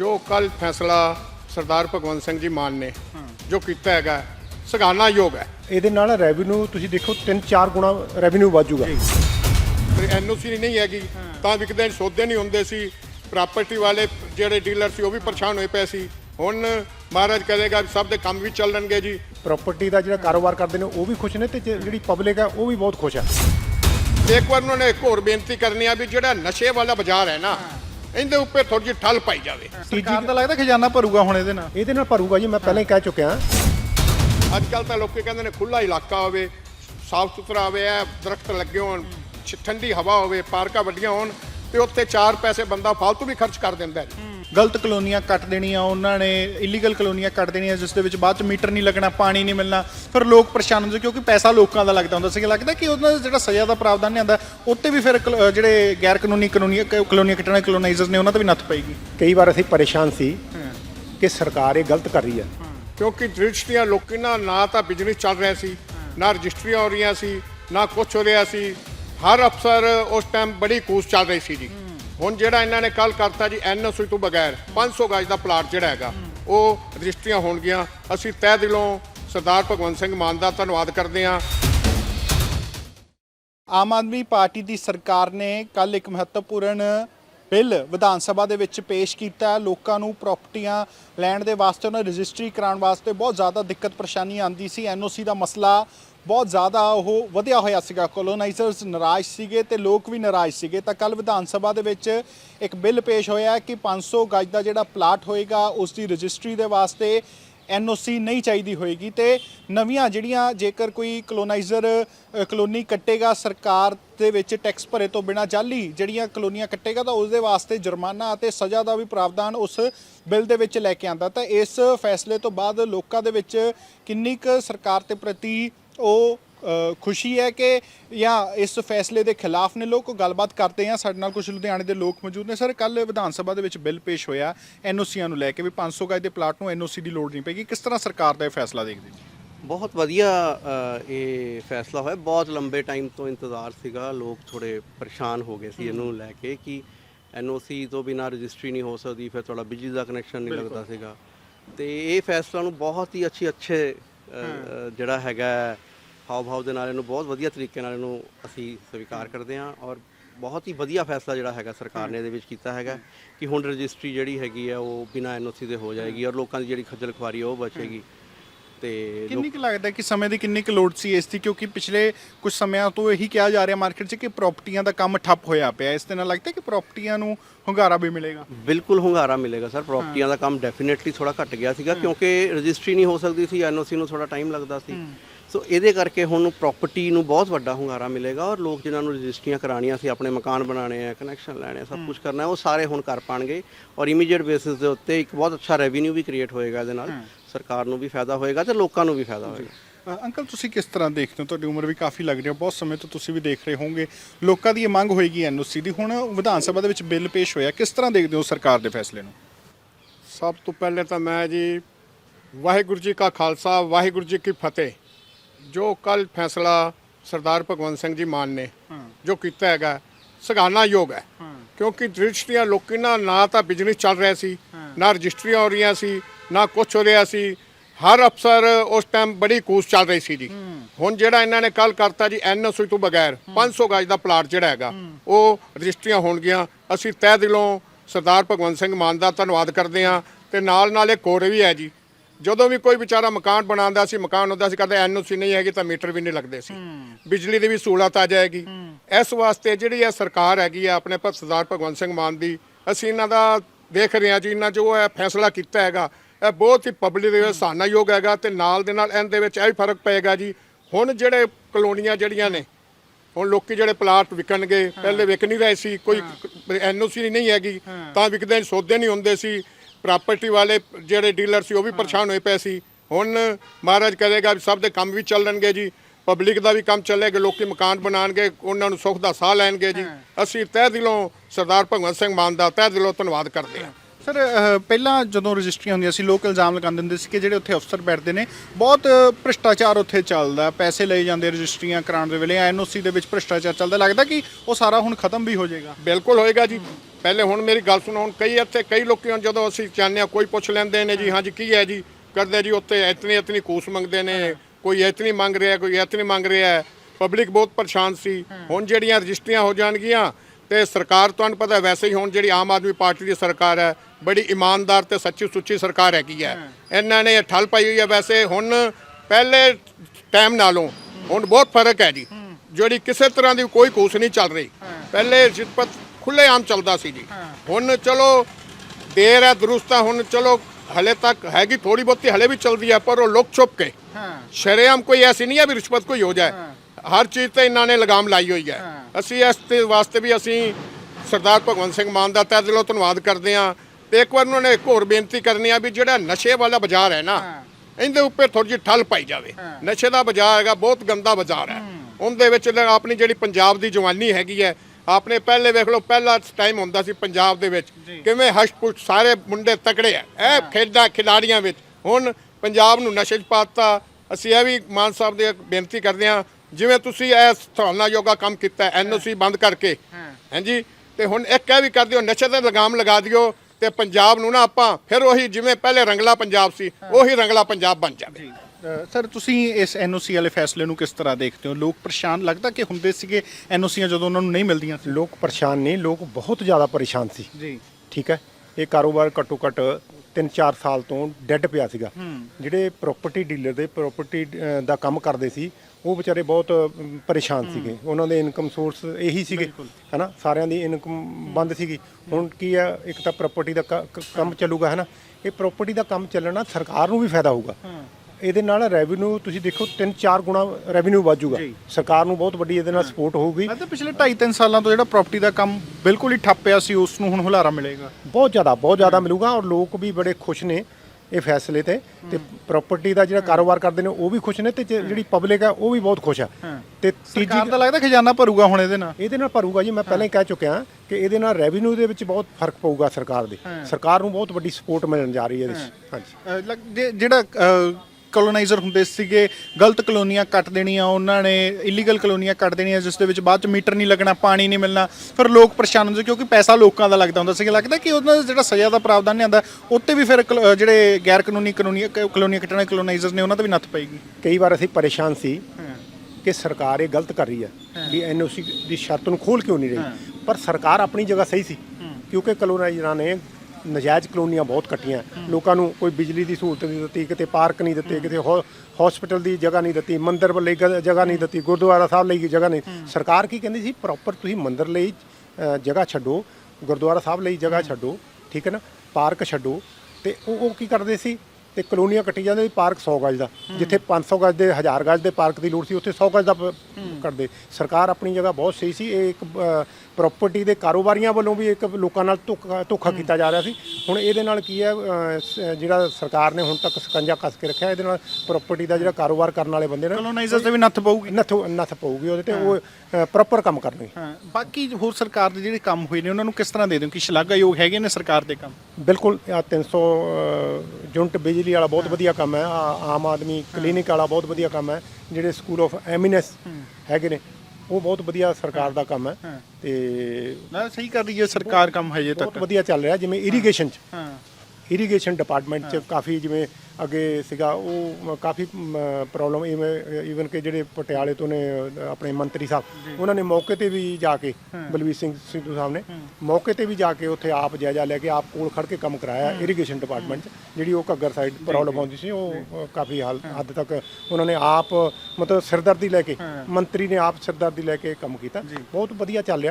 ਜੋ ਕੱਲ ਫੈਸਲਾ ਸਰਦਾਰ ਭਗਵੰਤ ਸਿੰਘ ਜੀ ਮਾਨ ਨੇ ਜੋ ਕੀਤਾ ਹੈਗਾ ਸਗਾਨਾ ਯੋਗ ਹੈ। ਇਹਦੇ ਨਾਲ ਰੈਵਨਿਊ ਤੁਸੀਂ ਦੇਖੋ 3-4 ਗੁਣਾ ਰੈਵਨਿਊ ਵਾਜੂਗਾ ਐਨਓਸੀ ਨਹੀਂ ਹੈਗੀ ਤਾਂ ਵਿਕਦੇ ਸੌਦੇ ਨਹੀਂ ਹੁੰਦੇ ਸੀ। ਪ੍ਰਾਪਰਟੀ ਵਾਲੇ ਜਿਹੜੇ ਡੀਲਰ ਸੀ ਉਹ ਵੀ ਪਰੇਸ਼ਾਨ ਹੋਏ ਪਏ ਸੀ। ਹੁਣ ਮਹਾਰਾਜ ਕਹੇਗਾ ਸਭ ਦੇ ਕੰਮ ਵੀ ਚੱਲਣਗੇ ਜੀ। ਪ੍ਰਾਪਰਟੀ ਦਾ ਜਿਹੜਾ ਕਾਰੋਬਾਰ ਕਰਦੇ ਨੇ ਉਹ ਵੀ ਖੁਸ਼ ਨੇ ਤੇ ਜਿਹੜੀ ਪਬਲਿਕ ਹੈ ਉਹ ਵੀ ਬਹੁਤ ਖੁਸ਼ ਹੈ। ਇੱਕ ਵਾਰ ਉਹਨਾਂ ਨੇ ਇੱਕ ਹੋਰ ਬੇਨਤੀ ਕਰਨੀ ਆ ਵੀ ਜਿਹੜਾ ਨਸ਼ੇ ਵਾਲਾ ਬਾਜ਼ਾਰ ਹੈ ਨਾ ਇਹਦੇ ਉੱਪਰ ਥੋੜੀ ਜਿਹੀ ਠੱਲ ਪਾਈ ਜਾਵੇ। ਸਰਕਾਰ ਦਾ ਲੱਗਦਾ ਖਜ਼ਾਨਾ ਭਰੂਗਾ ਹੁਣ ਇਹਦੇ ਨਾਲ। ਇਹਦੇ ਨਾਲ ਭਰੂਗਾ ਜੀ ਮੈਂ ਪਹਿਲਾਂ ਹੀ ਕਹਿ ਚੁੱਕਿਆ। ਅੱਜ ਕੱਲ ਤਾਂ ਲੋਕੀ ਕਹਿੰਦੇ ਨੇ ਖੁੱਲਾ ਇਲਾਕਾ ਹੋਵੇ ਸਾਫ਼ ਸੁਥਰਾ ਹੋਵੇ ਦਰਖਤ ਲੱਗੇ ਹੋਣ ਠੰਡੀ ਹਵਾ ਹੋਵੇ ਪਾਰਕਾਂ ਵੱਡੀਆਂ ਹੋਣ ਤੇ ਉੱਥੇ ਚਾਰ ਪੈਸੇ ਬੰਦਾ ਫालतू ਵੀ ਖਰਚ ਕਰ ਦਿੰਦਾ ਹੈ ਗਲਤ ਕਲੋਨੀਆਂ ਕੱਟ ਦੇਣੀਆਂ ਉਹਨਾਂ ਨੇ ਇਲੀਗਲ ਕਲੋਨੀਆਂ ਕੱਟ ਦੇਣੀਆਂ ਜਿਸ ਦੇ ਵਿੱਚ ਬਾਅਦ ਚ ਮੀਟਰ ਨਹੀਂ ਲੱਗਣਾ ਪਾਣੀ ਨਹੀਂ ਮਿਲਣਾ ਫਿਰ ਲੋਕ ਪਰੇਸ਼ਾਨ ਹੁੰਦੇ ਕਿਉਂਕਿ ਪੈਸਾ ਲੋਕਾਂ ਦਾ ਲੱਗਦਾ ਹੁੰਦਾ ਸੀ। ਲੱਗਦਾ ਕਿ ਉਹਨਾਂ ਦਾ ਜਿਹੜਾ ਸਜ਼ਾ ਦਾ ਪ੍ਰਾਵਧਾਨ ਨਹੀਂ ਆਂਦਾ ਉੱਤੇ ਵੀ ਫਿਰ ਕਲ- ਜਿਹੜੇ ਗੈਰ ਕਾਨੂੰਨੀ ਕਾਨੂੰਨੀ ਕ- ਕਲੋਨੀਆਂ ਕੱਟਣ ਕਲੋਨਾਈਜ਼ਰਸ ਨੇ ਉਹਨਾਂ ਤੇ ਵੀ ਨੱਥ ਪਏਗੀ। ਕਈ ਵਾਰ ਅਸੀਂ ਪਰੇਸ਼ਾਨ ਸੀ ਕਿ ਸਰਕਾਰ ਇਹ ਗਲਤ ਕਰ ਰਹੀ ਹੈ। ਕਿਉਂਕਿ ਦ੍ਰਿਸ਼ਟੀਆਂ ਲੋਕੀ ਨਾ ਨਾ ਤਾਂ ਬਿਜ਼ਨਸ ਚੱਲ ਰਿਹਾ ਸੀ ਨਾ ਰਜਿਸਟਰੀਆਂ ਹੋ ਰਹੀਆਂ ਸੀ ਨਾ ਕੁਛ ਹੋ ਰਿਹਾ ਸੀ। ਹਰ ਅਫਸਰ ਉਸ ਟਾਈਮ ਬੜੀ ਕੂਸ ਚੱਲ ਰਹੀ ਸੀ ਜੀ। ਹੁਣ ਜਿਹੜਾ ਇਹਨਾਂ ਨੇ ਕੱਲ ਕਰਤਾ ਜੀ ਐਨਓਸੀ ਤੋਂ ਬਗੈਰ 500 ਗਜ ਦਾ ਪਲਾਟ ਜਿਹੜਾ ਹੈਗਾ, ਉਹ ਰਜਿਸਟਰੀਆਂ ਹੋਣਗੀਆਂ। ਅਸੀਂ ਤਹਿ ਦਿਲੋਂ ਸਰਦਾਰ ਭਗਵੰਤ ਸਿੰਘ ਮਾਨ ਦਾ ਧੰਨਵਾਦ ਕਰਦੇ ਹਾਂ। ਆਮ ਆਦਮੀ ਪਾਰਟੀ ਦੀ ਸਰਕਾਰ ਨੇ ਕੱਲ ਇੱਕ ਮਹੱਤਵਪੂਰਨ ਬਿੱਲ ਵਿਧਾਨ ਸਭਾ ਦੇ ਵਿੱਚ ਪੇਸ਼ ਕੀਤਾ। ਲੋਕਾਂ ਨੂੰ ਪ੍ਰਾਪਰਟੀਆਂ ਲੈਣ ਦੇ ਵਾਸਤੇ, ਉਹਨਾਂ ਦੀ ਰਜਿਸਟਰੀ ਕਰਾਉਣ ਵਾਸਤੇ ਬਹੁਤ ਜ਼ਿਆਦਾ ਦਿੱਕਤ ਪਰੇਸ਼ਾਨੀ ਆਉਂਦੀ ਸੀ। ਐਨਓਸੀ ਦਾ ਮਸਲਾ ਬਹੁਤ ਜ਼ਿਆਦਾ ਉਹ ਵਧਿਆ ਹੋਇਆ ਸੀਗਾ। ਕੋਲੋਨਾਈਜ਼ਰਸ ਨਾਰਾਜ਼ ਸੀਗੇ ਤੇ ਲੋਕ ਵੀ ਨਾਰਾਜ਼ ਸੀਗੇ। ਤਾਂ ਕੱਲ ਵਿਧਾਨ ਸਭਾ ਦੇ ਵਿੱਚ ਇੱਕ ਬਿੱਲ ਪੇਸ਼ ਹੋਇਆ ਕਿ 500 ਗਜ ਦਾ ਜਿਹੜਾ ਪਲਾਟ ਹੋਏਗਾ, ਉਸ ਦੀ ਰਜਿਸਟਰੀ ਦੇ ਵਾਸਤੇ ਐਨਓਸੀ ਨਹੀਂ ਚਾਹੀਦੀ ਹੋਏਗੀ ਤੇ ਨਵੀਆਂ ਜਿਹੜੀਆਂ ਜੇਕਰ ਕੋਈ ਕਲੋਨਾਈਜ਼ਰ ਕਲੋਨੀ ਕੱਟੇਗਾ, ਸਰਕਾਰ ਦੇ ਵਿੱਚ ਟੈਕਸ ਭਰੇ ਤੋਂ ਬਿਨਾ ਜਾਲੀ ਜਿਹੜੀਆਂ ਕਲੋਨੀਆਂ ਕੱਟੇਗਾ, ਤਾਂ ਉਸ ਦੇ ਵਾਸਤੇ ਜੁਰਮਾਨਾ ਅਤੇ ਸਜ਼ਾ ਦਾ ਵੀ ਪ੍ਰਾਵਧਾਨ ਉਸ ਬਿੱਲ ਦੇ ਵਿੱਚ ਲੈ ਕੇ ਆਂਦਾ। ਤਾਂ ਇਸ ਫੈਸਲੇ ਤੋਂ ਬਾਅਦ ਲੋਕਾਂ ਦੇ ਵਿੱਚ ਕਿੰਨੀ ਕੁ ਸਰਕਾਰ ਦੇ ਪ੍ਰਤੀ ਉਹ ਖੁਸ਼ੀ ਹੈ ਕਿ ਜਾਂ ਇਸ ਫੈਸਲੇ ਦੇ ਖਿਲਾਫ ਨੇ ਲੋਕ ਗੱਲਬਾਤ ਕਰਦੇ ਆ। ਸਾਡੇ ਨਾਲ ਕੁਝ ਲੁਧਿਆਣੇ ਦੇ ਲੋਕ ਮੌਜੂਦ ਨੇ। ਸਰ ਕੱਲ ਵਿਧਾਨ ਸਭਾ ਦੇ ਵਿੱਚ ਬਿੱਲ ਪੇਸ਼ ਹੋਇਆ। ਐਨਓਸੀਆਂ ਨੂੰ ਲੈ ਕੇ ਵੀ 500 ਗਜ ਦੇ ਪਲਾਟ ਨੂੰ ਐਨਓਸੀ ਦੀ ਲੋੜ ਨਹੀਂ ਪੈਗੀ। ਕਿਸ ਤਰ੍ਹਾਂ ਸਰਕਾਰ ਦਾ ਇਹ ਫੈਸਲਾ ਦੇਖਦੇ ਜੀ? ਬਹੁਤ ਵਧੀਆ ਇਹ ਫੈਸਲਾ ਹੋਇਆ। ਬਹੁਤ ਲੰਬੇ ਟਾਈਮ ਤੋਂ ਇੰਤਜ਼ਾਰ ਸੀਗਾ। ਲੋਕ ਥੋੜੇ ਪਰੇਸ਼ਾਨ ਹੋ ਗਏ ਸੀ ਇਹਨੂੰ ਲੈ ਕੇ ਕਿ ਐਨਓਸੀ ਤੋਂ ਬਿਨਾ ਰਜਿਸਟਰੀ ਨਹੀਂ ਹੋ ਸਕਦੀ। ਫਿਰ ਤੁਹਾਡਾ ਬਿਜਲੀ ਦਾ ਕਨੈਕਸ਼ਨ ਨਹੀਂ ਲੱਗਦਾ ਸੀਗਾ। ਤੇ ਇਹ ਫੈਸਲਾ ਨੂੰ ਬਹੁਤ ਹੀ ਅੱਛੀ ਅੱਛੇ ਜਿਹੜਾ ਹੈਗਾ ਹਾਵ ਭਾਵ ਦੇ ਨਾਲ ਇਹਨੂੰ ਬਹੁਤ ਵਧੀਆ ਤਰੀਕੇ ਨਾਲ ਇਹਨੂੰ ਅਸੀਂ ਸਵੀਕਾਰ ਕਰਦੇ ਹਾਂ ਔਰ ਬਹੁਤ ਹੀ ਵਧੀਆ ਫੈਸਲਾ ਜਿਹੜਾ ਹੈਗਾ ਸਰਕਾਰ ਨੇ ਇਹਦੇ ਵਿੱਚ ਕੀਤਾ ਹੈਗਾ ਕਿ ਹੁਣ ਰਜਿਸਟਰੀ ਜਿਹੜੀ ਹੈਗੀ ਹੈ ਉਹ ਬਿਨਾ ਐਨਓਸੀ ਦੇ ਹੋ ਜਾਏਗੀ ਔਰ ਲੋਕਾਂ ਦੀ ਜਿਹੜੀ ਖੱਜਲ ਖੁਆਰੀ ਉਹ ਬਚੇਗੀ। ਤੇ ਕਿੰਨੀ ਕੁ ਲੱਗਦਾ ਕਿ ਸਮੇਂ ਦੀ ਕਿੰਨੀ ਕੁ ਲੋੜ ਸੀ ਇਸ ਦੀ? ਕਿਉਂਕਿ ਪਿਛਲੇ ਕੁਝ ਸਮਿਆਂ ਤੋਂ ਇਹੀ ਕਿਹਾ ਜਾ ਰਿਹਾ ਮਾਰਕੀਟ 'ਚ ਕਿ ਪ੍ਰਾਪਰਟੀਆਂ ਦਾ ਕੰਮ ਠੱਪ ਹੋਇਆ ਪਿਆ। ਇਸ ਦੇ ਨਾਲ ਲੱਗਦਾ ਕਿ ਪ੍ਰਾਪਰਟੀਆਂ ਨੂੰ ਹੁੰਗਾਰਾ ਵੀ ਮਿਲੇਗਾ? ਬਿਲਕੁਲ ਹੁੰਗਾਰਾ ਮਿਲੇਗਾ ਸਰ। ਪ੍ਰਾਪਰਟੀਆਂ ਦਾ ਕੰਮ ਡੈਫੀਨਿਟਲੀ ਥੋੜਾ ਘਟ ਗਿਆ ਸੀਗਾ ਕਿਉਂਕਿ ਰਜਿਸਟਰੀ ਨਹੀਂ ਹੋ ਸਕਦੀ ਸੀ ਐਨਓਸੀ ਨੂੰ ਥੋੜਾ ਟਾਈਮ ਲੱਗਦਾ ਸੀ। ਸੋ ਇਹਦੇ ਕਰਕੇ ਹੁਣ ਪ੍ਰਾਪਰਟੀ ਨੂੰ ਬਹੁਤ ਵੱਡਾ ਹੁੰਗਾਰਾ ਮਿਲੇਗਾ ਔਰ ਲੋਕ ਜਿਨ੍ਹਾਂ ਨੂੰ ਰਜਿਸਟਰੀਆਂ ਕਰਾਉਣੀਆਂ ਸੀ ਆਪਣੇ ਮਕਾਨ ਬਣਾਉਣੇ ਆ ਕਨੈਕਸ਼ਨ ਲੈਣੇ ਆ ਸਭ ਕੁਝ ਕਰਨਾ ਹੈ ਉਹ ਸਾਰੇ ਹੁਣ ਕਰ ਪਾਣਗੇ ਔਰ ਇਮੀਡੀਏਟ ਬੇਸਿਸ ਦੇ ਉੱਤੇ ਇੱਕ ਬਹੁਤ ਅੱਛਾ ਰੈਵਨਿਊ ਵੀ ਕ੍ਰੀਏਟ ਹੋਏਗਾ ਇਹਦੇ ਨਾਲ ਸਰਕਾਰ ਨੂੰ ਵੀ ਫਾਇਦਾ ਹੋਏਗਾ ਤੇ ਲੋਕਾਂ ਨੂੰ ਵੀ ਫਾਇਦਾ ਹੋਏਗਾ। ਅੰਕਲ ਤੁਸੀਂ ਕਿਸ ਤਰ੍ਹਾਂ ਦੇਖਦੇ ਹੋ? ਤੁਹਾਡੀ ਉਮਰ ਵੀ ਕਾਫੀ ਲੱਗ ਰਹੀ ਹੈ ਬਹੁਤ ਸਮੇਂ ਤੋਂ ਤੁਸੀਂ ਵੀ ਦੇਖ ਰਹੇ ਹੋਵੋਗੇ। ਲੋਕਾਂ ਦੀ ਇਹ ਮੰਗ ਹੋਏਗੀ ਐਨਓਸੀ ਦੀ। ਹੁਣ ਵਿਧਾਨ ਸਭਾ ਦੇ ਵਿੱਚ ਬਿੱਲ ਪੇਸ਼ ਹੋਇਆ ਕਿਸ ਤਰ੍ਹਾਂ ਦੇਖਦੇ ਹੋ ਸਰਕਾਰ ਦੇ ਫੈਸਲੇ ਨੂੰ? ਸਭ ਤੋਂ ਪਹਿਲੇ ਤਾਂ ਮੈਂ ਜੀ ਵਾਹਿਗੁਰੂ ਜੀ ਕਾ ਖਾਲਸਾ ਵਾਹਿਗੁਰੂ ਜੀ ਕੀ ਫਤਿਹ। ਜੋ ਕੱਲ ਫੈਸਲਾ ਸਰਦਾਰ ਭਗਵੰਤ ਸਿੰਘ ਜੀ ਮਾਨ ਨੇ ਜੋ ਕੀਤਾ ਹੈਗਾ ਸਗਾਨਾ ਯੋਗ ਹੈ। ਕਿਉਂਕਿ ਦ੍ਰਿਸ਼ਟੀਆਂ ਲੋਕੀ ਨਾ ਨਾ ਤਾਂ ਬਿਜ਼ਨਸ ਚੱਲ ਰਿਹਾ ਸੀ ਨਾ ਰਜਿਸਟਰੀਆਂ ਹੋ ਰਹੀਆਂ ਸੀ ਨਾ ਕੁਛ ਹੋ ਰਿਹਾ ਸੀ। ਹਰ ਅਫਸਰ ਉਸ ਟਾਈਮ ਬੜੀ ਕੂਸ ਚੱਲ ਰਹੀ ਸੀ ਜੀ। ਹੁਣ ਜਿਹੜਾ ਇਹਨਾਂ ਨੇ ਕੱਲ ਕਰਤਾ ਜੀ ਐਨਓਸੀ ਤੋਂ ਬਗੈਰ 500 ਗਜ ਦਾ ਪਲਾਟ ਜਿਹੜਾ ਹੈਗਾ ਉਹ ਰਜਿਸਟਰੀਆਂ ਹੋਣਗੀਆਂ। ਅਸੀਂ ਤਹਿ ਦਿਲੋਂ ਸਰਦਾਰ ਭਗਵੰਤ ਸਿੰਘ ਮਾਨ ਦਾ ਧੰਨਵਾਦ ਕਰਦੇ ਹਾਂ ਤੇ ਨਾਲ ਨਾਲ ਇੱਕ ਹੋਰ ਵੀ ਹੈ ਜੀ ਜਦੋਂ ਵੀ ਕੋਈ ਵਿਚਾਰਾ ਮਕਾਨ ਬਣਾਉਂਦਾ ਸੀ ਮਕਾਨ ਹੁੰਦਾ ਸੀ ਕਹਿੰਦਾ ਐਨਓਸੀ ਨਹੀਂ ਹੈਗੀ ਤਾਂ ਮੀਟਰ ਵੀ ਨਹੀਂ ਲੱਗਦੇ ਸੀ। ਬਿਜਲੀ ਦੀ ਵੀ ਸਹੂਲਤ ਆ ਜਾਏਗੀ। ਇਸ ਵਾਸਤੇ ਜਿਹੜੀ ਇਹ ਸਰਕਾਰ ਹੈਗੀ ਆ ਆਪਣੇ ਪ- ਸਰਦਾਰ ਭਗਵੰਤ ਸਿੰਘ ਮਾਨ ਦੀ ਅਸੀਂ ਇਹਨਾਂ ਦਾ ਦੇਖ ਰਹੇ ਹਾਂ ਜੀ ਇਹਨਾਂ ਜੋ ਇਹ ਫੈਸਲਾ ਕੀਤਾ ਹੈਗਾ ਇਹ ਬਹੁਤ ਹੀ ਪਬਲਿਕ ਦੇ ਸਹਾਨਾਯੋਗ ਹੈਗਾ ਤੇ ਨਾਲ ਦੇ ਨਾਲ ਇਹਦੇ ਵਿੱਚ ਇਹ ਵੀ ਫ਼ਰਕ ਪਏਗਾ ਜੀ। ਹੁਣ ਜਿਹੜੇ ਕਲੋਨੀਆਂ ਜਿਹੜੀਆਂ ਨੇ ਹੁਣ ਲੋਕੀ ਜਿਹੜੇ ਪਲਾਟ ਵਿਕਣਗੇ ਪਹਿਲੇ ਵਿਕ ਨਹੀਂ ਰਹੇ ਸੀ ਕੋਈ ਐਨਓਸੀ ਨਹੀਂ ਹੈਗੀ ਤਾਂ ਵਿਕਦੇ ਸੌਦੇ ਨਹੀਂ ਹੁੰਦੇ ਸੀ। ਪ੍ਰਾਪਰਟੀ ਵਾਲੇ ਜਿਹੜੇ ਡੀਲਰ ਸੀ ਉਹ ਵੀ ਪਰੇਸ਼ਾਨ ਹੋਏ ਪਏ ਸੀ। ਹੁਣ ਮਹਾਰਾਜ ਕਹੇਗਾ ਵੀ ਸਭ ਦੇ ਕੰਮ ਵੀ ਚੱਲਣਗੇ ਜੀ। ਪਬਲਿਕ ਦਾ ਵੀ ਕੰਮ ਚੱਲੇਗਾ ਲੋਕੀ ਮਕਾਨ ਬਣਾਉਣਗੇ ਉਹਨਾਂ ਨੂੰ ਸੁੱਖ ਦਾ ਸਾਹ ਲੈਣਗੇ ਜੀ। ਅਸੀਂ ਤਹਿ ਦਿਲੋਂ ਸਰਦਾਰ ਭਗਵੰਤ ਸਿੰਘ ਮਾਨ ਦਾ ਤਹਿ ਦਿਲੋਂ ਧੰਨਵਾਦ ਕਰਦੇ ਹਾਂ। ਸਰ ਪਹਿਲਾਂ ਜਦੋਂ ਰਜਿਸਟਰੀਆਂ ਹੁੰਦੀਆਂ ਸੀ ਲੋਕ ਇਲਜ਼ਾਮ ਲਗਾਉਂਦੇ ਹੁੰਦੇ ਸੀ ਕਿ ਜਿਹੜੇ ਉੱਥੇ ਅਫਸਰ ਬੈਠਦੇ ਨੇ ਬਹੁਤ ਭ੍ਰਿਸ਼ਟਾਚਾਰ ਉੱਥੇ ਚੱਲਦਾ। ਪੈਸੇ ਲਏ ਜਾਂਦੇ ਰਜਿਸਟਰੀਆਂ ਕਰਾਉਣ ਦੇ ਵੇਲੇ ਐਨਓਸੀ ਦੇ ਵਿੱਚ ਭ੍ਰਿਸ਼ਟਾਚਾਰ ਚੱਲਦਾ। ਲੱਗਦਾ ਕਿ ਉਹ ਸਾਰਾ ਹੁਣ ਖਤਮ ਵੀ ਹੋ ਜਾਏਗਾ। ਬਿਲਕੁਲ ਹੋਏਗਾ ਜੀ। ਪਹਿਲੇ ਹੁਣ ਮੇਰੀ ਗੱਲ ਸੁਣੋ ਹੁਣ ਕਈ ਇੱਥੇ ਕਈ ਲੋਕੀ ਹੁਣ ਜਦੋਂ ਅਸੀਂ ਚਾਹੁੰਦੇ ਹਾਂ ਕੋਈ ਪੁੱਛ ਲੈਂਦੇ ਨੇ ਜੀ ਹਾਂਜੀ ਕੀ ਹੈ ਜੀ? ਕਰਦੇ ਜੀ ਉੱਤੇ ਇਤਨੀ ਇਤਨੀ ਕੂਸ ਮੰਗਦੇ ਨੇ ਕੋਈ ਇਤਨੀ ਮੰਗ ਰਿਹਾ ਕੋਈ ਇਤਨੀ ਮੰਗ ਰਿਹਾ ਪਬਲਿਕ ਬਹੁਤ ਪਰੇਸ਼ਾਨ ਸੀ। ਹੁਣ ਜਿਹੜੀਆਂ ਰਜਿਸਟਰੀਆਂ ਹੋ ਜਾਣਗੀਆਂ ਤੇ ਸਰਕਾਰ ਤੁਹਾਨੂੰ ਪਤਾ ਵੈਸੇ ਹੀ ਹੁਣ ਜਿਹੜੀ ਆਮ ਆਦਮੀ ਪਾਰਟੀ ਦੀ ਸਰਕਾਰ ਹੈ ਬੜੀ ਇਮਾਨਦਾਰ ਤੇ ਸੱਚੀ ਸੁੱਚੀ ਸਰਕਾਰ ਹੈਗੀ ਹੈ। ਇਹਨਾਂ ਨੇ ਠੱਲ ਪਾਈ ਹੋਈ ਹੈ ਵੈਸੇ। ਹੁਣ ਪਹਿਲੇ ਟਾਈਮ ਨਾਲੋਂ ਹੁਣ ਬਹੁਤ ਫ਼ਰਕ ਹੈ ਜੀ। ਜਿਹੜੀ ਕਿਸੇ ਤਰ੍ਹਾਂ ਦੀ ਕੋਈ ਕੂਸ ਨਹੀਂ ਚੱਲ ਰਹੀ। ਪਹਿਲੇ ਰਿਸ਼ਵਤ ਖੁੱਲੇ ਆਮ ਚੱਲਦਾ ਸੀ ਜੀ। ਹੁਣ ਚਲੋ ਦੇਰ ਹੈ ਦਰੁਸਤ ਹੈ ਹੁਣ ਚਲੋ ਹਲੇ ਤੱਕ ਹੈਗੀ ਥੋੜੀ ਬਹੁਤੀ ਹਲੇ ਵੀ ਚੱਲਦੀ ਹੈ ਪਰ ਉਹ ਲੁਕ ਛੁਪ ਕੇ। ਸ਼ਰੇਆਮ ਕੋਈ ਐਸੀ ਨਹੀਂ ਹੈ ਵੀ ਰਿਸ਼ਵਤ ਕੋਈ ਹੋ ਜਾਏ। ਹਰ ਚੀਜ਼ ਤੇ ਇਹਨਾਂ ਨੇ ਲਗਾਮ ਲਾਈ ਹੋਈ ਹੈ। ਅਸੀਂ ਇਸ ਤੇ ਵਾਸਤੇ ਵੀ ਅਸੀਂ ਸਰਦਾਰ ਭਗਵੰਤ ਸਿੰਘ ਮਾਨ ਦਾ ਤਹਿ ਦਿਲੋਂ ਧੰਨਵਾਦ ਕਰਦੇ ਹਾਂ। ਤੇ ਇੱਕ ਵਾਰ ਉਹਨਾਂ ਨੇ ਇੱਕ ਹੋਰ ਬੇਨਤੀ ਕਰਨੀ ਆ ਵੀ ਜਿਹੜਾ ਨਸ਼ੇ ਵਾਲਾ ਬਾਜ਼ਾਰ ਹੈ ਨਾ ਇਹਦੇ ਉੱਪਰ ਥੋੜੀ ਜਿਹੀ ਠੱਲ ਪਾਈ ਜਾਵੇ। ਨਸ਼ੇ ਦਾ ਬਾਜ਼ਾਰ ਹੈਗਾ ਬਹੁਤ ਗੰਦਾ ਬਾਜ਼ਾਰ ਹੈ। ਉਹਦੇ ਵਿੱਚ ਆਪਣੀ ਜਿਹੜੀ ਪੰਜਾਬ ਦੀ ਜਵਾਨੀ ਹੈਗੀ ਹੈ ਆਪਣੇ ਪਹਿਲੇ ਵੇਖ ਲਓ ਪਹਿਲਾ ਟਾਈਮ ਹੁੰਦਾ ਸੀ ਪੰਜਾਬ ਦੇ ਵਿੱਚ। ਕਿਵੇਂ ਹਸ਼ਪੁਸ਼ ਸਾਰੇ ਮੁੰਡੇ ਤਕੜੇ ਆ। ਇਹ ਖੇਡਾਂ ਖਿਡਾਰੀਆਂ ਵਿੱਚ। ਹੁਣ ਪੰਜਾਬ ਨੂੰ ਨਸ਼ੇ 'ਚ ਪਾਤਾ। ਅਸੀਂ ਇਹ ਵੀ ਮਾਨ ਸਾਹਿਬ ਦੇ ਬੇਨਤੀ ਕਰਦੇ ਹਾਂ ਜਿਵੇਂ ਤੁਸੀਂ ਇਹ ਸਥਾਨਾ ਯੋਗਾ ਕੰਮ ਕੀਤਾ ਐਨਓਸੀ ਬੰਦ ਕਰਕੇ। ਹਾਂਜੀ? ਤੇ ਹੁਣ ਇੱਕ ਇਹ ਵੀ ਕਰ ਦਿਓ ਨਸ਼ੇ ਤੇ ਲਗਾਮ ਲਗਾ ਦਿਓ ਤੇ ਪੰਜਾਬ ਨੂੰ ਨਾ ਆਪਾਂ ਫਿਰ ਉਹੀ ਜਿਵੇਂ ਪਹਿਲੇ ਰੰਗਲਾ ਪੰਜਾਬ ਸੀ ਉਹੀ ਰੰਗਲਾ ਪੰਜਾਬ ਬਣ ਜਾਵੇ। ਸਰ ਤੁਸੀਂ ਇਸ ਐਨਓਸੀ ਵਾਲੇ ਫੈਸਲੇ ਨੂੰ ਕਿਸ ਤਰ੍ਹਾਂ ਦੇਖਦੇ ਹੋ? ਲੋਕ ਪਰੇਸ਼ਾਨ ਲੱਗਦਾ ਕਿ ਹੁੰਦੇ ਸੀਗੇ ਐਨਓਸੀਆਂ ਜਦੋਂ ਉਹਨਾਂ ਨੂੰ ਨਹੀਂ ਮਿਲਦੀਆਂ ਸੀ? ਲੋਕ ਪਰੇਸ਼ਾਨ ਨਹੀਂ ਲੋਕ ਬਹੁਤ ਜ਼ਿਆਦਾ ਪਰੇਸ਼ਾਨ ਸੀ। ਜੀ। ਠੀਕ ਹੈ? ਇਹ ਕਾਰੋਬਾਰ ਘੱਟੋ ਘੱਟ 3-4 ਸਾਲ ਤੋਂ ਡੈੱਡ ਪਿਆ ਸੀਗਾ। ਜਿਹੜੇ ਪ੍ਰਾਪਰਟੀ ਡੀਲਰ ਦੇ ਪ੍ਰਾਪਰਟੀ ਦਾ ਕੰਮ ਕਰਦੇ ਸੀ ਉਹ ਵਿਚਾਰੇ ਬਹੁਤ ਪਰੇਸ਼ਾਨ ਸੀਗੇ। ਉਹਨਾਂ ਦੇ ਇਨਕਮ ਸੋਰਸ ਇਹੀ ਸੀਗੇ। ਹਨਾ? ਸਾਰਿਆਂ ਦੀ ਇਨਕਮ ਬੰਦ ਸੀਗੀ। ਹੁਣ ਕੀ ਆ ਇੱਕ ਤਾਂ ਪ੍ਰਾਪਰਟੀ ਦਾ ਕ- ਕ- ਕੰਮ ਚੱਲੂਗਾ ਹਨਾ? ਇਹ ਪ੍ਰਾਪਰਟੀ ਦਾ ਕੰਮ ਚੱਲਣਾ ਸਰਕਾਰ ਨੂੰ ਵੀ ਫਾਇਦਾ ਹੋਊਗਾ। ਇਹਦੇ ਨਾਲ ਰੈਵਨਿਊ ਤੁਸੀਂ ਦੇਖੋ 3-4 ਗੁਣਾ ਰੈਵਨਿਊ ਵਧੂਗਾ। ਸਰਕਾਰ ਨੂੰ ਬਹੁਤ ਵੱਡੀ ਇਹਦੇ ਨਾਲ ਸਪੋਰਟ ਹੋਊਗੀ। ਮੈਂ ਤਾਂ ਪਿਛਲੇ 2.5-3 ਸਾਲਾਂ ਤੋਂ ਜਿਹੜਾ ਪ੍ਰਾਪਰਟੀ ਦਾ ਕੰਮ ਬਿਲਕੁਲ ਹੀ ਠੱਪਿਆ ਸੀ ਉਸ ਨੂੰ ਹੁਣ ਹੁਲਾਰਾ ਮਿਲੇਗਾ। ਬਹੁਤ ਜ਼ਿਆਦਾ ਬਹੁਤ ਜ਼ਿਆਦਾ ਮਿਲੂਗਾ ਔਰ ਲੋਕ ਵੀ ਬੜੇ ਖੁਸ਼ ਨੇ ਇਹ ਫੈਸਲੇ ਤੇ। ਤੇ ਪ੍ਰਾਪਰਟੀ ਦਾ ਜਿਹੜਾ ਕਾਰੋਬਾਰ ਕਰਦੇ ਨੇ ਉਹ ਵੀ ਖੁਸ਼ ਨੇ ਤੇ ਜੇ- ਜਿਹੜੀ ਪਬਲਿਕ ਹੈ ਉਹ ਵੀ ਬਹੁਤ ਖੁਸ਼ ਹੈ। ਤੇ ਤੀਜੀ ਸਰਕਾਰ ਦਾ ਲੱਗਦਾ ਖਜ਼ਾਨਾ ਭਰੂਗਾ ਹੁਣ ਇਹਦੇ ਨਾਲ। ਇਹਦੇ ਨਾਲ ਭਰੂਗਾ ਜੀ ਮੈਂ ਪਹਿਲਾਂ ਹੀ ਕਹਿ ਚੁੱਕਿਆ ਕਿ ਇਹਦੇ ਨਾਲ ਰੈਵਨਿਊ ਦੇ ਵਿੱਚ ਬਹੁਤ ਫ਼ਰਕ ਪਊਗਾ ਸਰਕਾਰ ਦੇ। ਸਰਕਾਰ ਨੂੰ ਬਹੁਤ ਵੱਡੀ ਸਪੋਰਟ ਮਿਲਣ ਜਾ ਰਹੀ ਹੈ ਇਹਦੇ ਹਾਂਜੀ। ਅ, ਲੱਗ- ਜੇ- ਜਿਹੜਾ ਕਲੋਨਾਈਜ਼ਰ ਹੁੰਦੇ ਸੀਗੇ ਗਲਤ ਕਲੋਨੀਆਂ ਕੱਟ ਦੇਣੀਆਂ ਉਹਨਾਂ ਨੇ ਇਲੀਗਲ ਕਲੋਨੀਆਂ ਕੱਟ ਦੇਣੀਆਂ ਜਿਸ ਦੇ ਵਿੱਚ ਬਾਅਦ ਚ ਮੀਟਰ ਨਹੀਂ ਲੱਗਣਾ ਪਾਣੀ ਨਹੀਂ ਮਿਲਣਾ ਫਿਰ ਲੋਕ ਪਰੇਸ਼ਾਨ ਹੁੰਦੇ ਕਿਉਂਕਿ ਪੈਸਾ ਲੋਕਾਂ ਦਾ ਲੱਗਦਾ ਹੁੰਦਾ ਸੀਗਾ ਲੱਗਦਾ ਕਿ ਉਹਨਾਂ ਦਾ ਜਿਹੜਾ ਸਜ਼ਾ ਦਾ ਪ੍ਰਾਵਧਾਨ ਨਹੀਂ ਆਉਂਦਾ ਉੱਤੇ ਵੀ ਫਿਰ ਕਲ- ਅ, ਜਿਹੜੇ ਗੈਰ ਕਾਨੂੰਨੀ ਕਾਨੂੰਨੀ ਕਲੋਨੀਆਂ ਕੱਟਣ ਵਾਲੇ ਕਲੋਨਾਈਜ਼ਰਸ ਨੇ ਉਹਨਾਂ ਤੇ ਵੀ ਨੱਥ ਪਏਗੀ। ਕਈ ਵਾਰ ਅਸੀਂ ਪਰੇਸ਼ਾਨ ਸੀ ਕਿ ਸਰਕਾਰ ਇਹ ਗਲਤ ਕਰ ਰਹੀ ਹੈ ਵੀ ਐਨਓਸੀ ਦੀ ਸ਼ਰਤ ਨੂੰ ਖੋਲ ਕਿਉਂ ਨਹੀਂ ਰਹੀ? ਪਰ ਸਰਕਾਰ ਆਪਣੀ ਜਗ੍ਹਾ ਸਹੀ ਸੀ ਕਿਉਂਕਿ ਕਲੋਨਾਈਜ਼ਰਾਂ ਨੇ ਨਜਾਇਜ਼ ਕਲੋਨੀਆਂ ਬਹੁਤ ਕੱਟੀਆਂ। ਲੋਕਾਂ ਨੂੰ ਕੋਈ ਬਿਜਲੀ ਦੀ ਸਹੂਲਤ ਨਹੀਂ ਦਿੱਤੀ ਕਿਤੇ ਪਾਰਕ ਨਹੀਂ ਦਿੱਤੇ ਕਿਤੇ ਹਸਪੀਟਲ ਦੀ ਜਗ੍ਹਾ ਨਹੀਂ ਦਿੱਤੀ ਮੰਦਿਰ ਲਈ ਜਗ੍ਹਾ ਨਹੀਂ ਦਿੱਤੀ ਗੁਰਦੁਆਰਾ ਸਾਹਿਬ ਲਈ ਜਗ੍ਹਾ ਨਹੀਂ ਸਰਕਾਰ ਕੀ ਕਹਿੰਦੀ ਸੀ? ਪ੍ਰੋਪਰ ਤੁਸੀਂ ਮੰਦਿਰ ਲਈ ਜਗ੍ਹਾ ਛੱਡੋ ਗੁਰਦੁਆਰਾ ਸਾਹਿਬ ਲਈ ਜਗ੍ਹਾ ਛੱਡੋ ਠੀਕ ਹੈ ਨਾ? ਪਾਰਕ ਛੱਡੋ। ਤੇ ਉਹ ਉਹ ਕੀ ਕਰਦੇ ਸੀ? ਤੇ ਕਲੋਨੀਆਂ ਕੱਟੀ ਜਾਂਦੇ ਸੀ ਪਾਰਕ 100 ਗਜ ਦਾ ਜਿੱਥੇ 500 ਗਜ ਦੇ 1000 ਗਜ ਦੇ ਪਾਰਕ ਦੀ ਲੋੜ ਸੀ ਉੱਥੇ 100 ਗਜ ਦਾ ਕਰਦੇ। ਸਰਕਾਰ ਆਪਣੀ ਜਗ੍ਹਾ ਬਹੁਤ ਸਹੀ ਸੀ ਇਹ ਇੱਕ ਪ੍ਰਾਪਰਟੀ ਦੇ ਕਾਰੋਬਾਰੀਆਂ ਵੱਲੋਂ ਵੀ ਇੱਕ ਲੋਕਾਂ ਨਾਲ ਧੋਖਾ ਧੋਖਾ ਕੀਤਾ ਜਾ ਰਿਹਾ ਸੀ। ਹੁਣ ਇਹਦੇ ਨਾਲ ਕੀ ਹੈ ਜਿਹੜਾ ਸਰਕਾਰ ਨੇ ਹੁਣ ਤੱਕ ਸਕੰਜਾ ਕੱਸ ਕੇ ਰੱਖਿਆ ਇਹਦੇ ਨਾਲ ਪ੍ਰਾਪਰਟੀ ਦਾ ਜਿਹੜਾ ਕਾਰੋਬਾਰ ਕਰਨ ਵਾਲੇ ਬੰਦੇ ਨੇ ਕਲੋਨਾਈਜ਼ਰ ਤੇ ਵੀ ਨੱਥ ਪਊਗੀ। ਨੱਥ ਨੱਥ ਪਊਗੀ ਉਹਦੇ ਤੇ ਉਹ ਪ੍ਰੋਪਰ ਕੰਮ ਕਰਨਗੇ। ਹਾਂ ਬਾਕੀ ਹੋਰ ਸਰਕਾਰ ਦੇ ਜਿਹੜੇ ਕੰਮ ਹੋਏ ਨੇ ਉਹਨਾਂ ਨੂੰ ਕਿਸ ਤਰ੍ਹਾਂ ਦੇ ਦਿਓ? ਕਿ ਸ਼ਲਾਘਾਯੋਗ ਹੈਗੇ ਨੇ ਸਰਕਾਰ ਦੇ ਕੰਮ? ਬਿਲਕੁਲ ਆ 300 ਅ, ਯੂਨਿਟ ਬਿਜਲੀ ਵਾਲਾ ਬਹੁਤ ਵਧੀਆ ਕੰਮ ਹੈ। ਆ- ਆਮ ਆਦਮੀ ਕਲੀਨਿਕ ਵਾਲਾ ਬਹੁਤ ਵਧੀਆ ਕੰਮ ਹੈ। ਜਿਹੜੇ ਸਕੂਲ ਆਫ ਐਮਿਨੈਂਸ ਹੈਗੇ ਨੇ ਉਹ ਬਹੁਤ ਵਧੀਆ ਸਰਕਾਰ ਦਾ ਕੰਮ ਹੈ। ਤੇ ਨਾ ਸਹੀ ਕਰ ਰਹੀ ਹੈ ਸਰਕਾਰ ਕੰਮ ਹਜੇ ਬਹੁਤ ਤੱਕ। ਵਧੀਆ ਚੱਲ ਰਿਹਾ ਜਿਵੇਂ ਇਰੀਗੇਸ਼ਨ ਚ। ਹਾਂ। ਇਰੀਗੇਸ਼ਨ ਡਿਪਾਰਟਮੈਂਟ ਚ ਕਾਫੀ ਜਿਵੇਂ ਅੱਗੇ ਸੀਗਾ ਉਹ ਕਾਫੀ ਪ੍ਰੋਬਲਮ ਇਵਨ ਕਿ ਜਿਹੜੇ ਪਟਿਆਲੇ ਤੋਂ ਨੇ ਆਪਣੇ ਮੰਤਰੀ ਸਾਹਿਬ ਉਹਨਾਂ ਨੇ ਮੌਕੇ ਤੇ ਵੀ ਜਾ ਕੇ ਬਲਵੀਰ ਸਿੰਘ ਸਿੱਧੂ ਸਾਹਿਬ ਨੇ ਮੌਕੇ ਤੇ ਵੀ ਜਾ ਕੇ ਉੱਥੇ ਆਪ ਜਾਇਜ਼ਾ ਲੈ ਕੇ ਆਪ ਕੋਲ ਖੜ ਕੇ ਕੰਮ ਕਰਾਇਆ ਇਰੀਗੇਸ਼ਨ ਡਿਪਾਰਟਮੈਂਟ ਜਿਹੜੀ ਉਹ ਘੱਗਰ ਸਾਈਡ ਪ੍ਰੋਬਲਮ ਆਉਂਦੀ ਸੀ ਉਹ ਕਾਫੀ ਹਾਲ ਹੱਦ ਤੱਕ ਉਹਨਾਂ ਨੇ ਆਪ ਮਤਲਬ ਸਿਰਦਰਦੀ ਲੈ ਕੇ ਮੰਤਰੀ ਨੇ ਆਪ ਸਿਰਦਰਦੀ ਲੈ ਕੇ ਕੰਮ ਕੀਤਾ। ਬਹੁਤ ਵਧੀਆ ਚੱਲ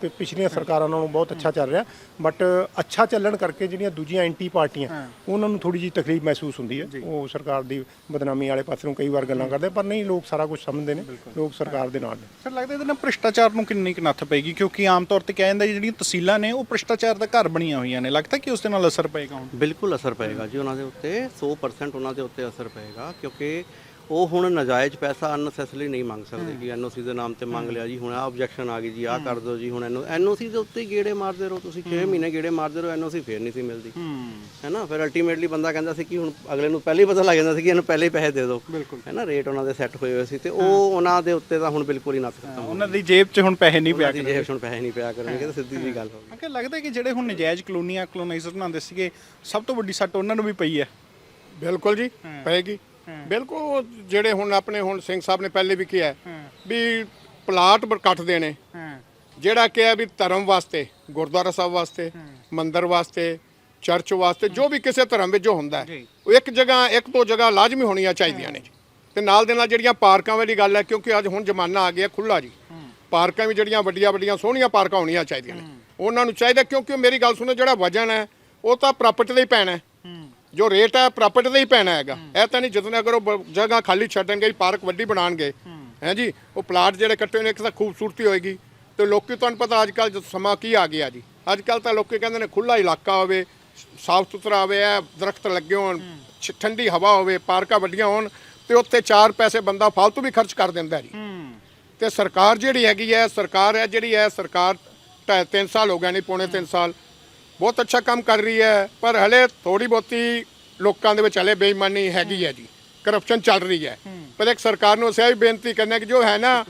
ਪਿ- ਪਿਛਲੀਆਂ ਸਰਕਾਰਾਂ ਨਾਲੋਂ ਬਹੁਤ ਅੱਛਾ ਚੱਲ ਰਿਹਾ। ਬਟ ਅੱਛਾ ਚੱਲਣ ਕਰਕੇ ਜਿਹੜੀਆਂ ਦੂਜੀਆਂ ਐਂਟੀ ਪਾਰਟੀਆਂ ਉਹਨਾਂ ਨੂੰ ਥੋੜੀ ਜਿਹੀ ਤਕਲੀਫ ਮਹਿਸੂਸ ਹੁੰਦੀ ਹੈ। ਉਹ ਸਰਕਾਰ ਦੀ ਬਦਨਾਮੀ ਵਾਲੇ ਪਾਸੇ ਨੂੰ ਕਈ ਵਾਰ ਗੱਲਾਂ ਕਰਦੇ ਪਰ ਨਹੀਂ ਲੋਕ ਸਾਰਾ ਕੁਝ ਸਮਝਦੇ ਨੇ। ਲੋਕ ਸਰਕਾਰ ਦੇ ਨਾਲ ਨੇ। ਸਰ ਲੱਗਦਾ ਇਹਦੇ ਨਾਲ ਭ੍ਰਿਸ਼ਟਾਚਾਰ ਨੂੰ ਕਿੰਨੀ ਕੁ ਨੱਥ ਪਏਗੀ? ਕਿਉਂਕਿ ਆਮ ਤੌਰ ਤੇ ਕਿਹਾ ਜਾਂਦਾ ਜਿਹੜੀਆਂ ਤਹਿਸੀਲਾਂ ਨੇ ਉਹ ਭ੍ਰਿਸ਼ਟਾਚਾਰ ਦਾ ਘਰ ਬਣੀਆਂ ਹੋਈਆਂ ਨੇ। ਲੱਗਦਾ ਕਿ ਉਸ ਦੇ ਨਾਲ ਅਸਰ ਪਏਗਾ ਹੁਣ? ਬਿਲਕੁਲ ਅਸਰ ਪਏਗਾ ਜੀ ਉਹਨਾਂ ਦੇ ਉੱਤੇ। 100% ਉਹਨਾਂ ਦੇ ਉੱਤੇ ਅਸਰ ਪਏਗਾ ਕਿਉਂਕਿ ਉਹ ਹੁਣ ਨਜਾਇਜ਼ ਪੈਸਾ ਅਨਨੈਸੈਸਰੀ ਨਹੀਂ ਮੰਗ ਸਕਦੇ ਕਿ ਐਨਓਸੀ ਦੇ ਨਾਮ ਤੇ ਮੰਗ ਲਿਆ ਜੀ ਹੁਣ ਆ ਆਬਜੈਕਸ਼ਨ ਆ ਗਈ ਜੀ ਆ ਕਰ ਦਿਓ ਜੀ ਹੁਣ ਐਨਓ ਐਨਓਸੀ ਦੇ ਉੱਤੇ ਹੀ ਗੇੜੇ ਮਾਰਦੇ ਰਹੋ ਤੁਸੀਂ 6 ਮਹੀਨੇ ਗੇੜੇ ਮਾਰਦੇ ਰਹੋ ਐਨਓਸੀ ਫੇਰ ਨਹੀਂ ਸੀ ਮਿਲਦੀ। ਹੈਨਾ ਫਿਰ ਅਲਟੀਮੇਟਲੀ ਬੰਦਾ ਕਹਿੰਦਾ ਸੀ ਕਿ ਹੁਣ ਅਗਲੇ ਨੂੰ ਪਹਿਲੇ ਹੀ ਪਤਾ ਲੱਗ ਜਾਂਦਾ ਸੀ ਕਿ ਇਹਨੂੰ ਪਹਿਲੇ ਹੀ ਪੈਸੇ ਦੇ ਦਿਓ। ਹੈਨਾ ਰੇਟ ਉਹਨਾਂ ਦੇ ਸੈੱਟ ਹੋਏ ਹੋਏ ਸੀ ਤੇ ਉਹ ਉਹਨਾਂ ਦੇ ਉੱਤੇ ਤਾਂ ਹੁਣ ਬਿਲਕੁਲ ਹੀ ਨੱਥ ਖਤਮ ਉਹਨਾਂ ਦੀ ਜੇਬ 'ਚ ਹੁਣ ਪੈਸੇ ਨਹੀਂ ਪਿਆ ਜੇਬ 'ਚ ਹੁਣ ਪੈਸੇ ਨਹੀਂ ਪਿਆ ਕਰਨਗੇ ਤਾਂ ਸਿੱਧੀ ਜੀ ਗੱਲ ਹੋ ਗਈ। ਕਿ ਲੱਗਦਾ ਕਿ ਜਿਹੜੇ ਹੁਣ ਨਜਾਇਜ਼ ਕਲੋਨੀਆਂ ਕਲੋਨਾਈਜ਼ਰ ਬਣਾਉਂਦੇ ਸੀਗੇ ਸਭ ਤੋਂ ਵੱਡੀ ਸੱਟ ਉਹਨਾਂ ਨੂੰ ਵੀ ਪਈ ਹੈ। ਬਿਲਕੁਲ ਜੀ ਪਏਗੀ। ਬਿਲਕੁਲ ਉਹ ਜਿਹੜੇ ਹੁਣ ਆਪਣੇ ਹੁਣ ਸਿੰਘ ਸਾਹਿਬ ਨੇ ਪਹਿਲੇ ਵੀ ਕਿਹਾ ਵੀ ਪਲਾਟ ਕੱਟ ਦੇਣੇ। ਜਿਹੜਾ ਕਿਹਾ ਵੀ ਧਰਮ ਵਾਸਤੇ ਗੁਰਦੁਆਰਾ ਸਾਹਿਬ ਵਾਸਤੇ ਮੰਦਿਰ ਵਾਸਤੇ ਚਰਚ ਵਾਸਤੇ ਜੋ ਵੀ ਕਿਸੇ ਧਰਮ ਵਿੱਚ ਜੋ ਹੁੰਦਾ ਹੈ। ਉਹ ਇੱਕ ਜਗ੍ਹਾ ਇੱਕ ਤੋਂ ਜਗ੍ਹਾ ਲਾਜ਼ਮੀ ਹੋਣੀਆਂ ਚਾਹੀਦੀਆਂ ਨੇ। ਤੇ ਨਾਲ ਦੇ ਨਾਲ ਜਿਹੜੀਆਂ ਪਾਰਕਾਂ ਵਾਲੀ ਗੱਲ ਹੈ ਕਿਉਂਕਿ ਅੱਜ ਹੁਣ ਜ਼ਮਾਨਾ ਆ ਗਿਆ ਖੁੱਲਾ ਜੀ। ਪਾਰਕਾਂ ਵੀ ਜਿਹੜੀਆਂ ਵੱਡੀਆਂ ਵੱਡੀਆਂ ਸੋਹਣੀਆਂ ਪਾਰਕਾਂ ਹੋਣੀਆਂ ਚਾਹੀਦੀਆਂ ਨੇ। ਉਹਨਾਂ ਨੂੰ ਚਾਹੀਦਾ ਕਿਉਂਕਿ ਮੇਰੀ ਗੱਲ ਸੁਣੋ ਜਿਹੜਾ ਵਜਨ ਹੈ ਉਹ ਤਾਂ ਪ੍ਰਾਪਰਟੀ ਦਾ ਹੀ ਪੈਣਾ ਹੈ। ਜੋ ਰੇਟ ਹੈ ਪ੍ਰਾਪਰਟੀ ਦਾ ਹੀ ਪੈਣਾ ਹੈਗਾ। ਇਹ ਤਾਂ ਨਹੀਂ ਜਦੋਂ ਅਗਰ ਉਹ ਬ- ਜਗ੍ਹਾ ਖਾਲੀ ਛੱਡਣਗੇ ਪਾਰਕ ਵੱਡੀ ਬਣਾਉਣਗੇ। ਹੈ। ਜੀ? ਉਹ ਪਲਾਟ ਜਿਹੜੇ ਕੱਟੇ ਹੋਏ ਨੇ ਇੱਕ ਤਾਂ ਖੂਬਸੂਰਤੀ ਹੋਏਗੀ। ਤੇ ਲੋਕੀ ਤੁਹਾਨੂੰ ਪਤਾ ਅੱਜ ਕੱਲ ਸਮਾਂ ਕੀ ਆ ਗਿਆ ਜੀ। ਅੱਜ ਕੱਲ ਤਾਂ ਲੋਕੀ ਕਹਿੰਦੇ ਨੇ ਖੁੱਲਾ ਇਲਾਕਾ ਹੋਵੇ ਸਾਫ਼ ਸੁਥਰਾ ਹੋਵੇ ਐ ਦਰਖਤ ਲੱਗੇ ਹੋਣ ਛ- ਠੰਡੀ ਹਵਾ ਹੋਵੇ ਪਾਰਕਾਂ ਵੱਡੀਆਂ ਹੋਣ ਤੇ ਉੱਥੇ ਚਾਰ ਪੈਸੇ ਬੰਦਾ ਫालतू ਵੀ ਖਰਚ ਕਰ ਦਿੰਦਾ ਜੀ। ਤੇ ਸਰਕਾਰ ਜਿਹੜੀ ਹੈਗੀ ਹੈ ਸਰਕਾਰ ਹੈ ਜਿਹੜੀ ਹੈ ਸਰਕਾਰ ਤਿੰਨ ਸਾਲ ਹੋ ਗਏ ਨਹੀਂ ਪੌਣੇ ਤਿੰਨ ਸਾਲ। ਬਹੁਤ ਅੱਛਾ ਕੰਮ ਕਰ ਰਹੀ ਹੈ ਪਰ ਹਲੇ ਥੋੜੀ ਬਹੁਤੀ ਲੋਕਾਂ ਦੇ ਵਿੱਚ ਹਲੇ ਬੇਈਮਾਨੀ ਹੈਗੀ ਹੈ ਜੀ। ਕਰਪਸ਼ਨ ਚੱਲ ਰਹੀ ਹੈ। ਪਰ ਇੱਕ ਸਰਕਾਰ ਨੂੰ ਅਸੀਂ ਇਹ ਵੀ ਬੇਨਤੀ ਕਰਨਾ ਕਿ ਜੋ ਹੈ ਨਾ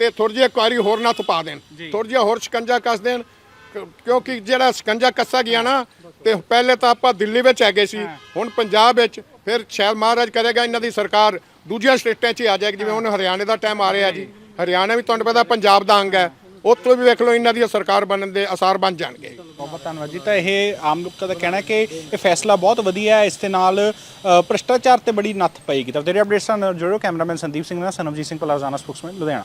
ਤੇ ਥੋੜੀ ਜਿਹੀ ਕੁਆਰੀ ਹੋਰ ਨਾ ਤਪਾ ਦੇਣ। ਥੋੜੀ ਜਿਹੀ ਹੋਰ ਸ਼ਿਕੰਜਾ ਕੱਸ ਦੇਣ ਕਿਉਂ- ਕਿਉਂਕਿ ਜਿਹੜਾ ਸ਼ਿਕੰਜਾ ਕੱਸਾ ਗਿਆ ਨਾ ਤੇ ਪਹਿਲੇ ਤਾਂ ਆਪਾਂ ਦਿੱਲੀ ਵਿੱਚ ਹੈਗੇ ਸੀ ਹੁਣ ਪੰਜਾਬ ਵਿੱਚ ਫਿਰ ਸ਼ਾਇਦ ਮਹਾਰਾਜ ਕਰੇਗਾ ਇਹਨਾਂ ਦੀ ਸਰਕਾਰ ਦੂਜੀਆਂ ਸਟੇਟਾਂ 'ਚ ਆ ਜਾਏਗੀ ਜਿਵੇਂ ਹੁਣ ਹਰਿਆਣੇ ਦਾ ਟਾਈਮ ਆ ਰਿਹਾ ਜੀ। ਹਰਿਆਣਾ ਵੀ ਤੁਹਾਨੂੰ ਪਤਾ ਪੰਜਾਬ ਦਾ ਅੰਗ ਹੈ। ਉੱਥੋਂ ਵੀ ਵੇਖ ਲਓ ਇਹਨਾਂ ਦੀ ਸਰਕਾਰ ਬਣਨ ਦੇ ਅਸਾਰ ਬਣ ਜਾਣਗੇ। ਬਹੁਤ ਬਹੁਤ ਧੰਨਵਾਦ ਜੀ। ਤਾਂ ਇਹ ਆਮ ਲੋਕਾਂ ਦਾ ਕਹਿਣਾ ਕਿ ਇਹ ਫੈਸਲਾ ਬਹੁਤ ਵਧੀਆ ਹੈ। ਇਸ ਦੇ ਨਾਲ ਭ੍ਰਿਸ਼ਟਾਚਾਰ ਤੇ ਬੜੀ ਨੱਥ ਪਏਗੀ। ਤਾਂ ਤੇਰੇ ਅਪਡੇਟਸ ਨਾਲ ਜੁੜੋ। ਕੈਮਰਾਮੈਨ ਸੰਦੀਪ ਸਿੰਘ ਨਾਲ ਸਨਮਜੀਤ ਸਿੰਘ ਪਲਾਜ਼ਾਨਾ ਸਪੋਕਸਮੈਨ, ਲੁਧਿਆਣਾ।